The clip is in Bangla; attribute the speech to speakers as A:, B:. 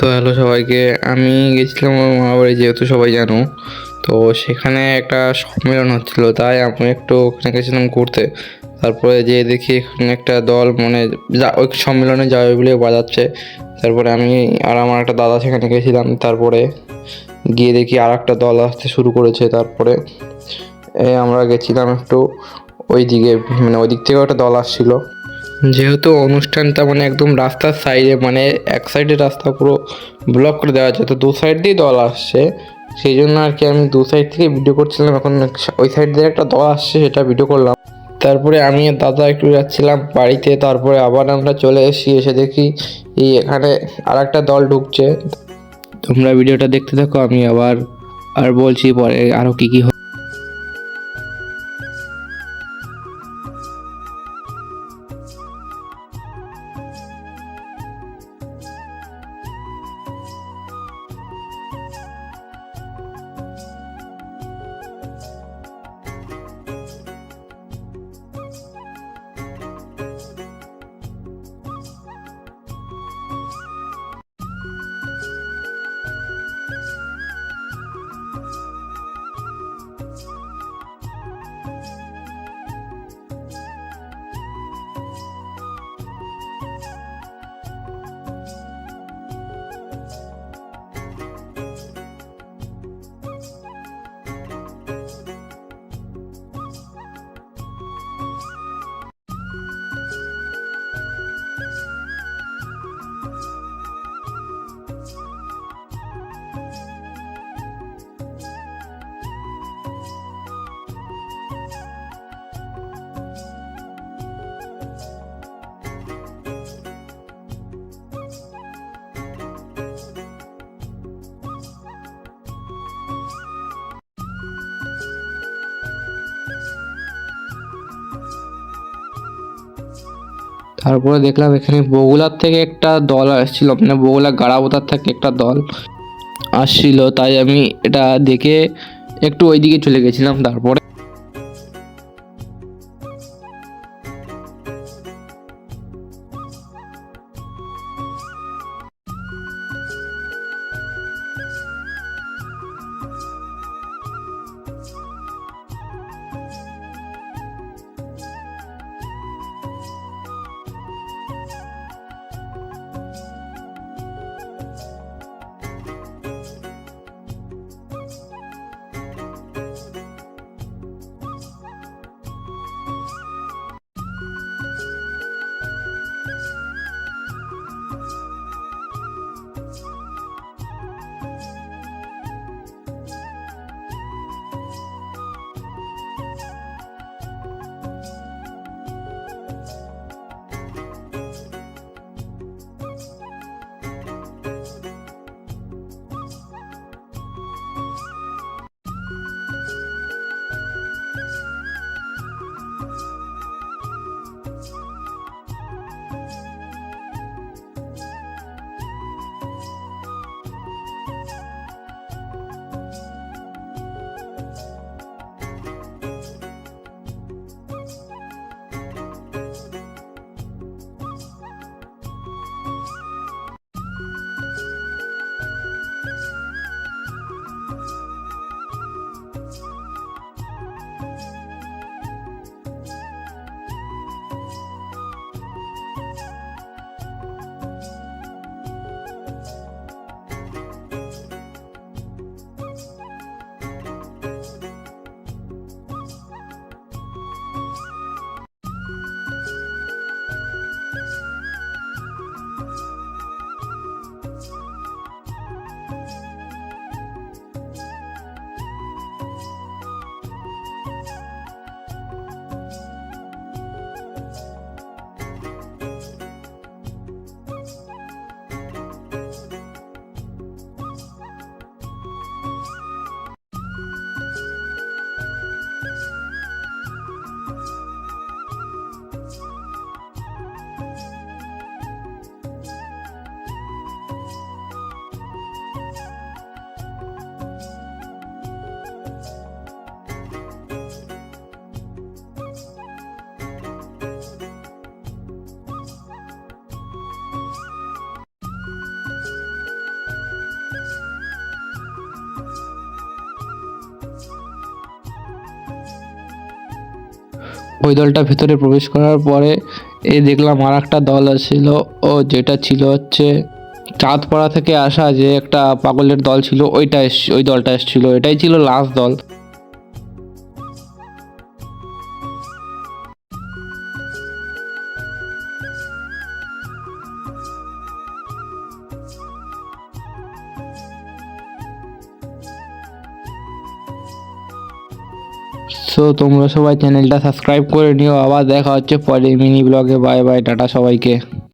A: সো হ্যালো সবাইকে, আমি গেছিলাম আমার মামা বাড়ি যেহেতু সবাই জানো। তো সেখানে একটা সম্মেলন হচ্ছিল, তাই আমি একটু ওখানে গেছিলাম ঘুরতে। তারপরে যেয়ে দেখি এখানে একটা দল মানে যা ওই সম্মেলনে যাবে বলে বাজাচ্ছে। তারপরে আমি আর আমার একটা দাদা সেখানে গেছিলাম, তারপরে গিয়ে দেখি আর একটা দল আসতে শুরু করেছে, তারপরে আমরা গেছিলাম একটু ওই দিকে মানে ওই দিক থেকেও একটা দল আসছিল। যেহেতু অনুষ্ঠানটা মানে একদম রাস্তার সাইডে মানে এক সাইডে রাস্তা পুরো ব্লক করে দেওয়া আছে, তো দু সাইড দিয়ে দল আসছে। সেই জন্য আর কি আমি দু সাইড থেকে ভিডিও করছিলাম, এখন ওই সাইড দিয়ে একটা দল আসছে, সেটা ভিডিও করলাম। তারপরে আমি দাদা একটু যাচ্ছিলাম বাড়িতে, তারপরে আবার আমরা চলে এসেছি, এসে দেখি এখানে আর একটা দল ঢুকছে। তোমরা ভিডিওটা দেখতে থাকো, আমি আবার আর বলছি পরে আরও কী কী তারপরে দেখলাম এখানে বগুলার থেকে একটা দল আসছিল মানে বগুলা গাড়াবোতার থেকে একটা দল আসছিল, তাই আমি এটা দেখে একটু ওইদিকে চলে গেছিলাম তারপরে। ওই দলটা ভেতরে প্রবেশ করার পরে এ দেখলাম আর একটা দল ছিল ও যেটা ছিল হচ্ছে চাঁদপাড়া থেকে আসা যে একটা পাগলের দল ছিল, ওইটা ওই দলটা এসেছিল, এটাই ছিল লাস্ট দল। সো তোমরা সবাই চ্যানেলটা সাবস্ক্রাইব করে নিও। আবার দেখা হচ্ছে পরে মিনি ব্লগে বাই বাই টাটা সবাইকে।